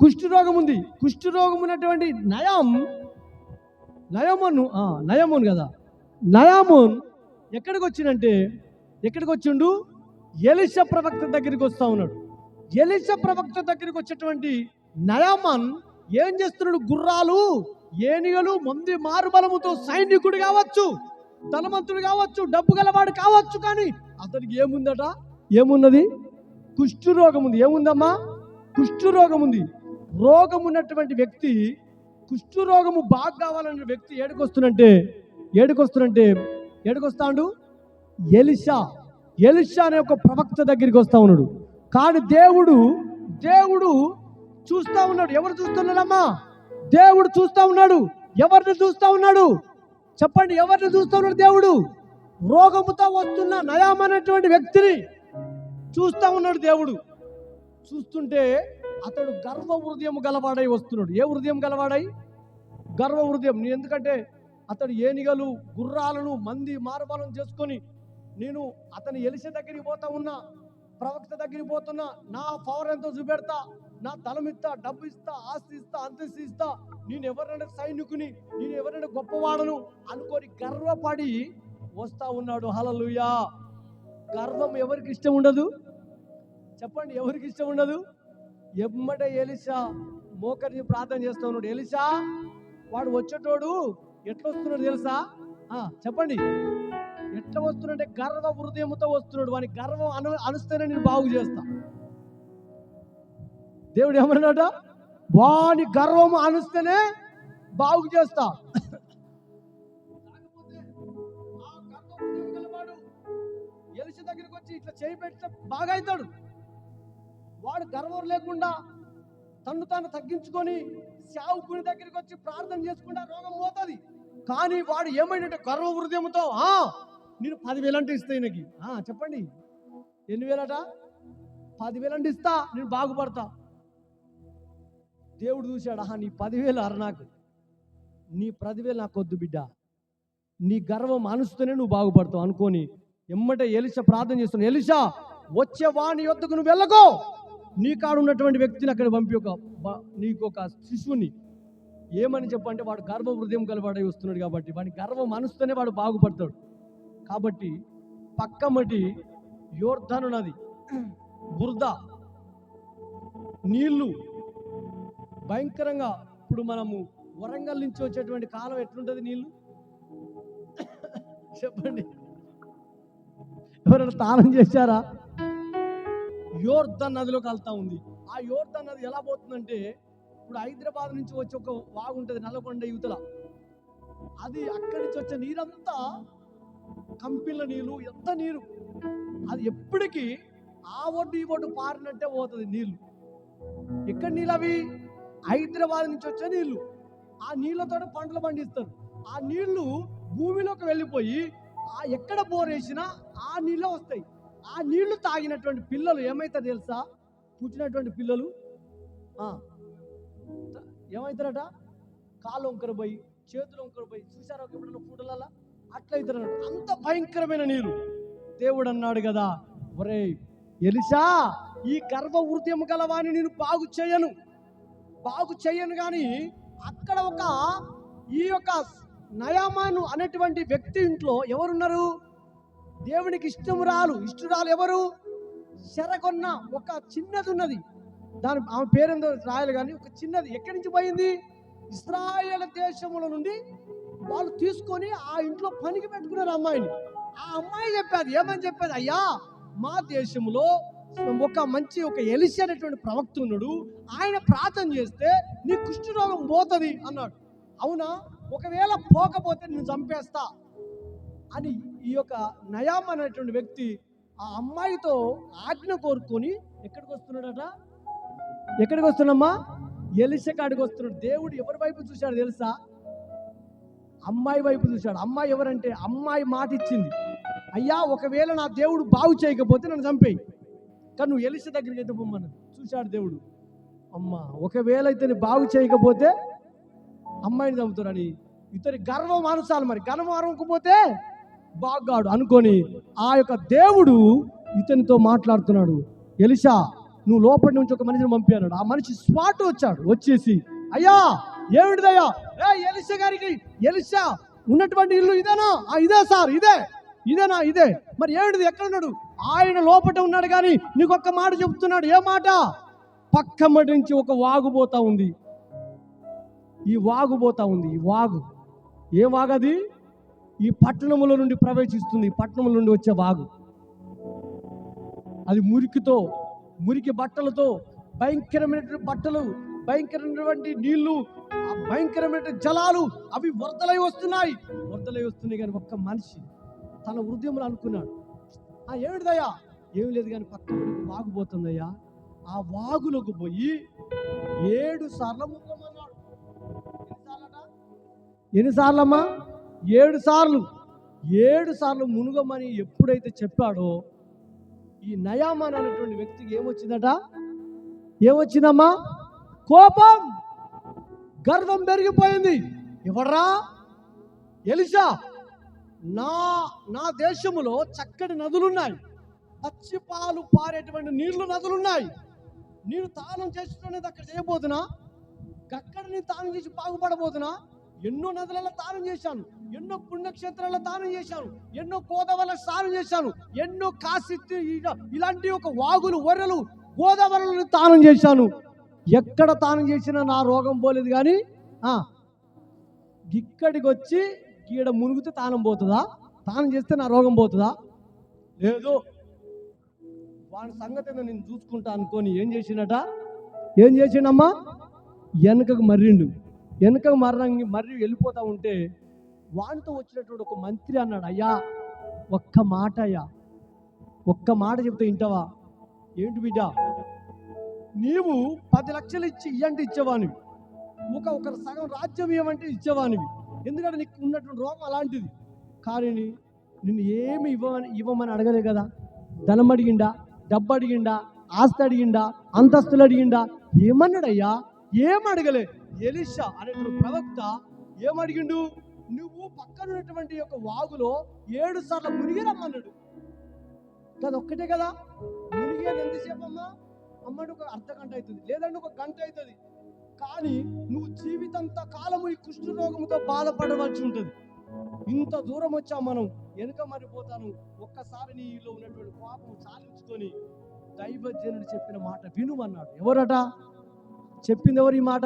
కుష్ఠరోగం ఉంది కుష్ఠరోగం ఉన్నటువంటి నయం నయమోన్ నయమోన్ కదా. నయామోన్ ఎక్కడికి వచ్చిందంటే ఎక్కడికి వచ్చిండు ఎలిష ప్రవక్త దగ్గరికి వస్తా ఉన్నాడు. ఎలిష ప్రవక్త దగ్గరికి వచ్చేటువంటి నయామన్ ఏం చేస్తున్నాడు? గుర్రాలు ఏనిగలు మంది మారుబలముతో సైనికుడు కావచ్చు ధనవంతుడు కావచ్చు డబ్బు గలవాడు కావచ్చు కానీ అతనికి ఏముందట? ఏమున్నది? కుష్ఠరోగం ఉంది ఏముందమ్మా? కుష్ఠరోగం ఉంది రోగం ఉన్నటువంటి వ్యక్తి కుష్ఠరోగము బాగా కావాలన్న వ్యక్తి ఏడుకొస్తున్నంటే ఏడుకొస్తున్నంటే ఏడుకొస్తాడు? ఎలిషా. ఎలిషా అనే ఒక ప్రవక్త దగ్గరికి వస్తా ఉన్నాడు. కానీ దేవుడు దేవుడు చూస్తా ఉన్నాడు. ఎవరు చూస్తున్నాడమ్మా దేవుడు చూస్తా ఉన్నాడు. ఎవరిని చూస్తా ఉన్నాడు? చెప్పండి ఎవరిని చూస్తా ఉన్నాడు దేవుడు? రోగముతో వస్తున్న నయామనేటువంటి వ్యక్తిని చూస్తా ఉన్నాడు దేవుడు. చూస్తుంటే అతడు గర్వ హృదయం గలవాడై వస్తున్నాడు. ఏ హృదయం గలవాడై? గర్వ హృదయం. నేను ఎందుకంటే అతడు ఏనిగలు గుర్రాలను మంది మారబాలను చేసుకొని నేను అతని ఎలిసే దగ్గరికి పోతా ఉన్నా ప్రవక్త దగ్గరికి పోతున్నా నా పవర్ ఎంతో చూపెడతా నా తలమిస్తా డబ్బు ఇస్తా ఆస్తి ఇస్తా అంతస్తు ఇస్తా నేను ఎవరైనా సైనికుని నేను ఎవరైనా గొప్పవాడను అనుకొని గర్వపడి వస్తా ఉన్నాడు. హలలుయా గర్వం ఎవరికి ఇష్టం ఉండదు? చెప్పండి ఎవరికి ఇష్టం ఉండదు? ఎమ్మట ఎలిసా మోకరిని ప్రార్థన చేస్తూ ఉన్నాడు. ఎలిసా వాడు వచ్చేటోడు ఎట్లా వస్తున్నాడు తెలుసా? ఆ, చెప్పండి. ఎట్లా వస్తున్నాడంటే గర్వ హృదయంతో వస్తున్నాడు. వాని గర్వం అను అనుస్తేనే నేను బాగు చేస్తా. దేవుడు ఏమన్నాడ? వాని గర్వం అనుస్తేనే బాగు చేస్తా. ఎలిసి దగ్గరికి వచ్చి ఇట్లా చేయి పెడితే బాగా అవుతాడు వాడు గర్వం లేకుండా తన్ను తాను తగ్గించుకొని శావుకుని దగ్గరికి వచ్చి ప్రార్థన చేసుకుంటే రోగం పోతుంది. కానీ వాడు ఏమైందంటే గర్వ హృదయంతో "ఆ, నేను పదివేలు అంటే ఇస్తా ఈయనకి. ఆ, చెప్పండి. ఎన్ని వేలట? పదివేలు అంటే ఇస్తా నేను బాగుపడతా. దేవుడు చూశాడు ఆహా నీ పదివేలు అర నాకు. నీ పదివేలు నాకు వద్దు బిడ్డ. నీ గర్వం అనుస్తూనే నువ్వు బాగుపడతావు అనుకొని ఎమ్మటే ఎలిష ప్రార్థన చేస్తున్నావు ఎలిషా వచ్చే వాని యొద్దకు నువ్వు వెళ్ళకో. నీ కాడ ఉన్నటువంటి వ్యక్తిని అక్కడ పంపి ఒక నీకు ఒక శిశువుని. ఏమని చెప్పంటే వాడు గర్వ హృదయం కలవాడై వస్తున్నాడు కాబట్టి వాడి గర్వ మనసుతోనే వాడు బాగుపడతాడు. కాబట్టి పక్కమటి యోర్ధను నది బురద నీళ్ళు భయంకరంగా ఇప్పుడు మనము వరంగల్ నుంచి వచ్చేటువంటి కాలం ఎట్లుంటుంది నీళ్ళు? చెప్పండి. ఎవరైనా స్నానం చేశారా? యోర్ధన్ నదిలోకి వెళ్తా ఉంది. ఆ యోర్ధన్ నది ఎలా పోతుందంటే ఇప్పుడు హైదరాబాద్ నుంచి వచ్చి ఒక వాగు ఉంటుంది నల్లకొండ యువతల అది అక్కడి నుంచి వచ్చే నీరంతా కంపిల్ల నీళ్ళు ఎంత నీరు. అది ఎప్పటికీ ఆ ఒడ్డు ఈ ఒడ్డు పారినట్టే పోతుంది నీళ్ళు. ఎక్కడ నీళ్ళు అవి? హైదరాబాద్ నుంచి వచ్చే నీళ్ళు. ఆ నీళ్ళతో పంటలు పండిస్తారు. ఆ నీళ్ళు భూమిలోకి వెళ్ళిపోయి ఆ ఎక్కడ బోర్ వేసినా ఆ నీళ్ళే వస్తాయి. ఆ నీళ్ళు తాగినటువంటి పిల్లలు ఏమైతారు తెలుసా? పుట్టినటువంటి పిల్లలు? ఏమవుతారట కాలు వంకర పోయి చేతులు వంకర పోయి చూసారా ఎప్పుడన్నా ఫోటోలలో అట్లా అంత భయంకరమైన నీరు. దేవుడు అన్నాడు కదా ఒరే ఎలిసా ఈ గర్భ హృదయం గలవాని నేను బాగు చేయను. బాగు చేయను కానీ అక్కడ ఒక ఈ యొక్క నయామాను అనేటువంటి వ్యక్తి ఇంట్లో ఎవరున్నారు? దేవునికి ఇష్టమురాలు ఇష్టరాలు ఎవరు? శరకొన్న ఒక చిన్నది ఉన్నది దాని ఆమె పేరేందో రాయాలి కానీ ఒక చిన్నది. ఎక్కడి నుంచి పోయింది? ఇస్రాయేల్ దేశముల నుండి వాళ్ళు తీసుకొని ఆ ఇంట్లో పనికి పెట్టుకున్నారు అమ్మాయిని. ఆ అమ్మాయి చెప్పేది ఏమని చెప్పేది? అయ్యా మా దేశంలో ఒక మంచి ఒక ఎలిసి అనేటువంటి ప్రవక్త ఉన్నాడు. ఆయన ప్రార్థన చేస్తే నీ కుష్ఠరోగం పోతుంది అన్నాడు. అవునా? ఒకవేళ పోకపోతే నేను చంపేస్తా అని ఈ యొక్క నయామ్ అనేటువంటి వ్యక్తి ఆ అమ్మాయితో ఆజ్ఞ కోరుకొని ఎక్కడికి వస్తున్నాడట? ఎక్కడికి వస్తున్నామ్మా ఎలిస కాడికి వస్తున్నాడు. దేవుడు ఎవరి వైపు చూశాడు తెలుసా? అమ్మాయి వైపు చూశాడు. అమ్మాయి ఎవరంటే అమ్మాయి మాట ఇచ్చింది. అయ్యా ఒకవేళ నా దేవుడు బాగు చేయకపోతే నన్ను చంపేయి. కానీ నువ్వు ఎలిస దగ్గరికి అయితే పొమ్మను. చూశాడు దేవుడు. అమ్మా ఒకవేళ అయితే బాగు చేయకపోతే అమ్మాయిని చంపుతారని ఇతని గర్వం అనుసాలి మరి. గర్వం అరవకపోతే బాగాడు అనుకొని ఆ యొక్క దేవుడు ఇతనితో మాట్లాడుతున్నాడు. ఎలిషా నువ్వు లోపలి నుంచి ఒక మనిషిని పంపి ఆ మనిషి స్పాట్ వచ్చాడు వచ్చేసి అయ్యా ఏమిటిదయ్యా? ఏ ఎలిషా గారికి ఎలిషా ఉన్నటువంటి ఇల్లు ఇదేనా? ఆ ఇదే సార్ ఇదే ఇదేనా ఇదే. మరి ఏమిటిది ఎక్కడ ఉన్నాడు ఆయన లోపట ఉన్నాడు కానీ నీకు ఒక్క మాట చెప్తున్నాడు. ఏ మాట? పక్క మటి నుంచి ఒక వాగు పోతా ఉంది. ఈ వాగు పోతా ఉంది ఈ వాగు. ఏ వాగు అది ఈ పట్టణముల నుండి ప్రవేశిస్తుంది. పట్టణముల నుండి వచ్చే వాగు. అది మురికితో మురికి బట్టలతో భయంకరమైనటువంటి బట్టలు భయంకరమైనటువంటి నీళ్ళు ఆ భయంకరమైన జలాలు అవి వరదలై వస్తున్నాయి. వరదలై వస్తున్నాయి కానీ ఒక్క మనిషి తన హృదయంలో అనుకున్నాడు. ఆ ఏమిటిదయ్యా ఏం లేదు కానీ పక్కన వాగు పోతుందయ్యా. ఆ వాగులోకి పోయి ఏడు సార్లు ఎన్నిసార్లమ్మా? ఏడు సార్లు ఏడు సార్లు మునుగమని ఎప్పుడైతే చెప్పాడో ఈ నయామాన్ అనేటువంటి వ్యక్తికి ఏమొచ్చిందట? ఏమొచ్చిందమ్మా? కోపం! గర్వం పెరిగిపోయింది. ఎవడ్రా? ఎలిసా నా నా దేశములో చక్కటి నదులున్నాయి. పచ్చి పాలు పారేటువంటి నీళ్ళు నదులున్నాయి. నేను తానం చేస్తున్నది అక్కడ చేయబోతున్నా. అక్కడ నేను తానం చేసి బాగుపడబోతున్నా. ఎన్నో నదులలో తానం చేశాను ఎన్నో పుణ్యక్షేత్రాల్లో తానం చేశాను ఎన్నో గోదావరిలో స్నానం చేశాను ఎన్నో కాశీ ఇలాంటి ఒక వాగులు వరలు గోదావరిలో తానం చేశాను. ఎక్కడ తానం చేసినా నా రోగం పోలేదు కానీ ఇక్కడికి వచ్చి గీడ మునిగితే తానం పోతుందా? తానం చేస్తే నా రోగం పోతుందా? లేదు వాడి సంగతి నేను చూసుకుంటా అనుకొని ఏం చేసినట ఏం చేసిండమ్మా? వెనకకు మర్రిండు. వెనక మర్రంగి మర్రి వెళ్ళిపోతూ ఉంటే వానితో వచ్చినటువంటి ఒక మంత్రి అన్నాడు అయ్యా ఒక్క మాట అయ్యా ఒక్క మాట చెప్తే వింటావా? ఏంటి బిడ్డ? నీవు పది లక్షలు ఇచ్చి ఇయ్యంటే ఇచ్చేవానివి. ఒక ఒక సగం రాజ్యం ఇవ్వమంటే ఇచ్చేవానివి. ఎందుకంటే నీకు ఉన్నటువంటి రోగం అలాంటిది. కానీ నిన్ను ఏమి ఇవ్వమని ఇవ్వమని అడగలే కదా? ధనం అడిగిండా? డబ్బు అడిగిండా? ఆస్తి అడిగిండా? అంతస్తులు అడిగిండా? ఏమన్నాడయ్యా ఏం అడగలే ఎలిషా అనేటువంటి ప్రవక్త ఏమడిగిండు? నువ్వు పక్కన ఉన్నటువంటి యొక్క వాగులో ఏడు సార్లు మునిగి రమ్మన్నాడు. కదా ఒక్కటే కదా? మునిగేది ఎంతసేపు అమ్మా? అమ్మడు ఒక అర్ధ గంట అవుతుంది లేదంటే ఒక గంట అవుతుంది. కానీ నువ్వు జీవితంత కాలము ఈ కుష్ఠ రోగంతో బాధపడవలసి ఉంటుంది. ఇంత దూరం వచ్చాం మనం వెనుక మరిపోతాను. ఒక్కసారి నీలో ఉన్నటువంటి కోపం సాధించుకొని దైవజనుడు చెప్పిన మాట వినుమన్నాడు. ఎవరట? చెప్పింది ఎవరు ఈ మాట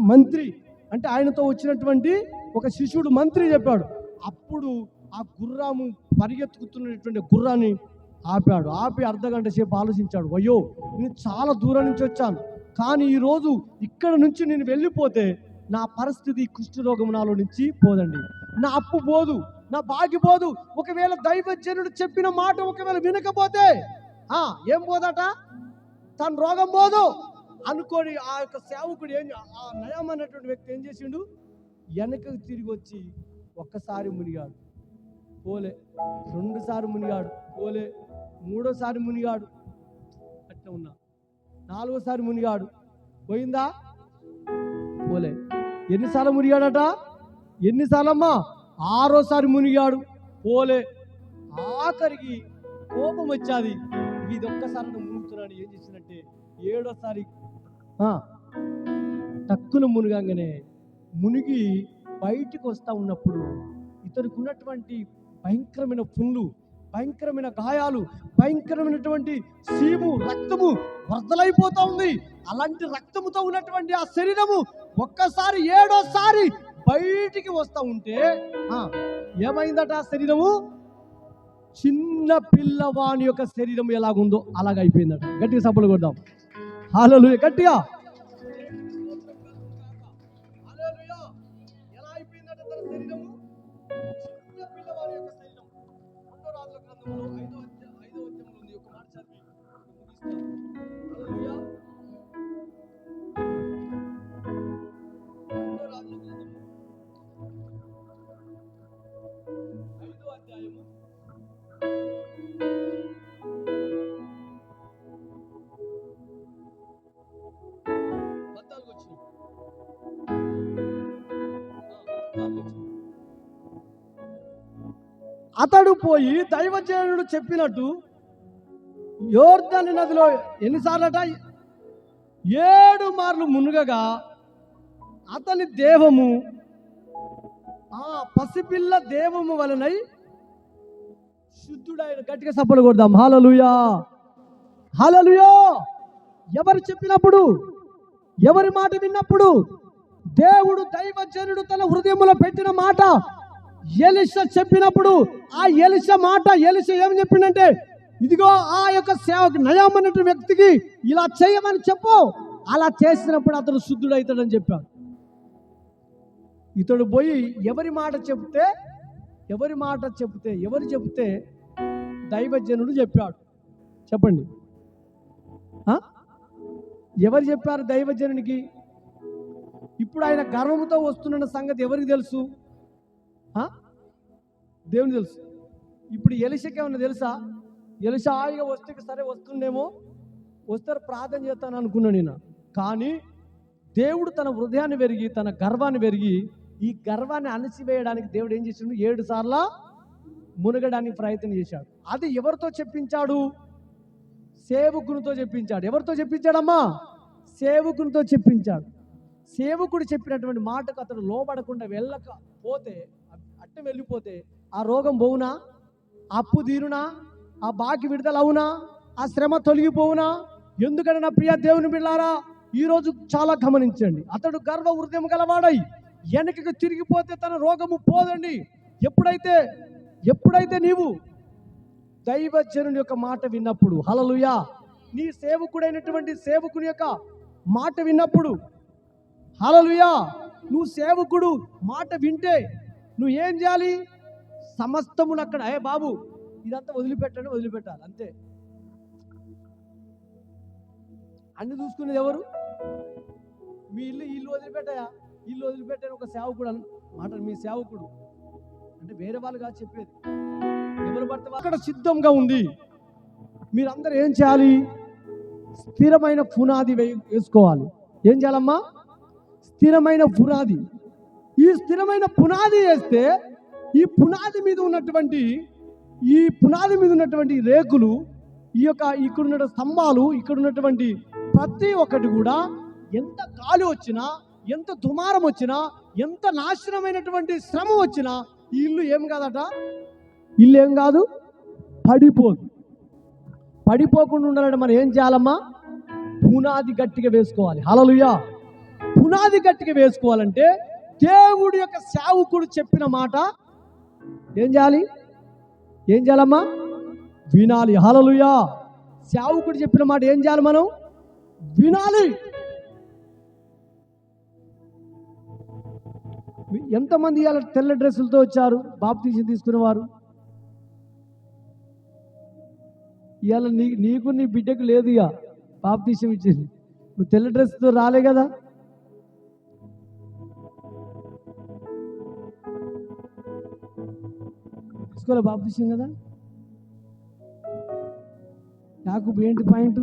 మంత్రి. అంటే ఆయనతో వచ్చినటువంటి ఒక శిష్యుడు మంత్రి చెప్పాడు. అప్పుడు ఆ గుర్రాము పరిగెత్తుకుతున్నటువంటి గుర్రాన్ని ఆపాడు. ఆపి అర్ధగంట సేపు ఆలోచించాడు. అయ్యో నేను చాలా దూరం నుంచి వచ్చాను. కానీ ఈరోజు ఇక్కడ నుంచి నేను వెళ్ళిపోతే నా పరిస్థితి కుష్ఠరోగం నాలో నుంచి పోదండి. నా అప్పు పోదు. నా బాగి పోదు. ఒకవేళ దైవజనుడు చెప్పిన మాట ఒకవేళ వినకపోతే ఏం పోదట? తన రోగం పోదు. అనుకొని ఆ యొక్క సేవకుడు ఏం ఆ నయం అనేటువంటి వ్యక్తి ఏం చేసిండు? వెనకకు తిరిగి వచ్చి ఒక్కసారి మునిగాడు. పోలే. రెండుసారి మునిగాడు. పోలే. మూడోసారి మునిగాడు. అట్లా ఉన్నా. నాలుగోసారి మునిగాడు. పోయిందా? పోలే. ఎన్నిసార్లు మునిగాడట? ఎన్నిసార్లమ్మా? ఆరోసారి మునిగాడు. పోలే. ఆఖరికి కోపం వచ్చాది. ఇది ఒక్కసారి మునుగుతున్నాడు ఏం చేసినట్టే ఏడోసారి ఆ, టక్కున మునిగంగానే మునిగి బయటికి వస్తా ఉన్నప్పుడు ఇతనికి ఉన్నటువంటి భయంకరమైన పుండ్లు భయంకరమైన గాయాలు భయంకరమైనటువంటి సీము రక్తము వరదలైపోతా ఉంది. అలాంటి రక్తముతో ఉన్నటువంటి ఆ శరీరము ఒక్కసారి ఏడోసారి బయటికి వస్తా ఉంటే ఆ, ఏమైందట ఆ శరీరము? చిన్న పిల్లవాని యొక్క శరీరం ఎలాగుందో అలాగ గట్టిగా సబ్బులు కొడదాం. హాలలు గట్టిగా. అతడు పోయి దైవజనుడు చెప్పినట్టు యోర్ధని నదిలో ఎన్నిసార్లట? ఏడు మార్లు మునుగగా అతని దేహము ఆ పసిపిల్ల దేవము వలనై శుద్ధుడైన గట్టిగా సప్పలు కొడదాం. హాలలుయా హాలలుయో ఎవరు చెప్పినప్పుడు ఎవరి మాట విన్నప్పుడు దేవుడు దైవజనుడు తన హృదయంలో పెట్టిన మాట ఎలిష చెప్పినప్పుడు ఆ ఎలిష మాట ఎలిష ఏం చెప్పిండంటే ఇదిగో ఆ యొక్క సేవకు నయమన్నటువంటి వ్యక్తికి ఇలా చేయమని చెప్పు. అలా చేసినప్పుడు అతడు శుద్ధుడైతాడని చెప్పాడు. ఇతడు పోయి ఎవరి మాట చెప్తే ఎవరి మాట చెప్తే ఎవరు చెప్తే దైవజనుడు చెప్పాడు. చెప్పండి. ఎవరు చెప్పారు దైవజనునికి? ఇప్పుడు ఆయన గర్వంతో వస్తున్న సంగతి ఎవరికి తెలుసు? దేవుని తెలుసు. ఇప్పుడు ఏమన్నా తెలుసా? ఎలిష హాయిగా వస్తే సరే వస్తుండేమో వస్తారు ప్రార్థన చేస్తాను అనుకున్నాను నేను. కానీ దేవుడు తన హృదయాన్ని పెరిగి తన గర్వాన్ని పెరిగి ఈ గర్వాన్ని అణచివేయడానికి దేవుడు ఏం చేసిండు? ఏడు సార్ల మునగడానికి ప్రయత్నం చేశాడు. అది ఎవరితో చెప్పించాడు? సేవకునితో చెప్పించాడు. ఎవరితో చెప్పించాడమ్మా? సేవకునితో చెప్పించాడు. సేవకుడు చెప్పినటువంటి మాటకు అతడు లోబడకుండా వెళ్ళకపోతే అట్ట వెళ్ళిపోతే ఆ రోగం పోవునా? అప్పు తీరునా? ఆ బాకి విడుదల అవునా? ఆ శ్రమ తొలగిపోవునా? ఎందుకంటే నా ప్రియ దేవుని బిళ్ళారా ఈరోజు చాలా గమనించండి. అతడు గర్వ హృదయం గలవాడై వెనకకు తిరిగిపోతే తన రోగము పోదండి. ఎప్పుడైతే ఎప్పుడైతే నీవు దైవజనుని యొక్క మాట విన్నప్పుడు హలలుయా నీ సేవకుడైనటువంటి సేవకుని యొక్క మాట విన్నప్పుడు హలలుయా నువ్వు సేవకుడు మాట వింటే నువ్వు ఏం చేయాలి? సమస్తమును అక్కడ అయ్యే బాబు ఇదంతా వదిలిపెట్టండి వదిలిపెట్టాలి అంతే. అన్ని చూసుకునేది ఎవరు? మీ ఇల్లు ఇల్లు వదిలిపెట్టాయా? ఇల్లు వదిలిపెట్టాను ఒక సేవకుడు అని మాట మీ సేవకుడు. అంటే వేరే వాళ్ళు కాదు చెప్పేది. ఎవరు పడితే అక్కడ సిద్ధంగా ఉంది. మీరందరూ ఏం చేయాలి? స్థిరమైన పునాది వేయ వేసుకోవాలి. ఏం చేయాలమ్మా? స్థిరమైన పునాది. ఈ స్థిరమైన పునాది వేస్తే ఈ పునాది మీద ఉన్నటువంటి ఈ పునాది మీద ఉన్నటువంటి రేకులు ఈ యొక్క ఇక్కడ ఉన్న స్తంభాలు ఇక్కడ ఉన్నటువంటి ప్రతి ఒక్కటి కూడా ఎంత గాలి వచ్చినా ఎంత దుమారం వచ్చినా ఎంత నాశనమైనటువంటి శ్రమ వచ్చినా ఈ ఇల్లు ఏం కాదట? ఇల్లు ఏం కాదు? పడిపోదు. పడిపోకుండా ఉండాలంటే మనం ఏం చేయాలమ్మా? పునాది గట్టిగా వేసుకోవాలి. హలలుయా పునాది గట్టిగా వేసుకోవాలంటే దేవుడి యొక్క సేవకుడు చెప్పిన మాట ఏం చేయాలి? ఏం చేయాలమ్మా? వినాలి. హలలుయా సేవకుడు చెప్పిన మాట ఏం చేయాలి మనం? వినాలి. ఎంతమంది ఇవాళ తెల్ల డ్రెస్సులతో వచ్చారు? బాప్తీసం తీసుకునేవారు? ఇవాళ నీ నీకు నీ బిడ్డకు లేదు ఇక. బాప్తీసం ఇచ్చింది. నువ్వు తెల్ల డ్రెస్తో రాలే కదా? తీసుకోవాలి బాప్తీసం కదా? నాకు ఏంటి పాయింట్?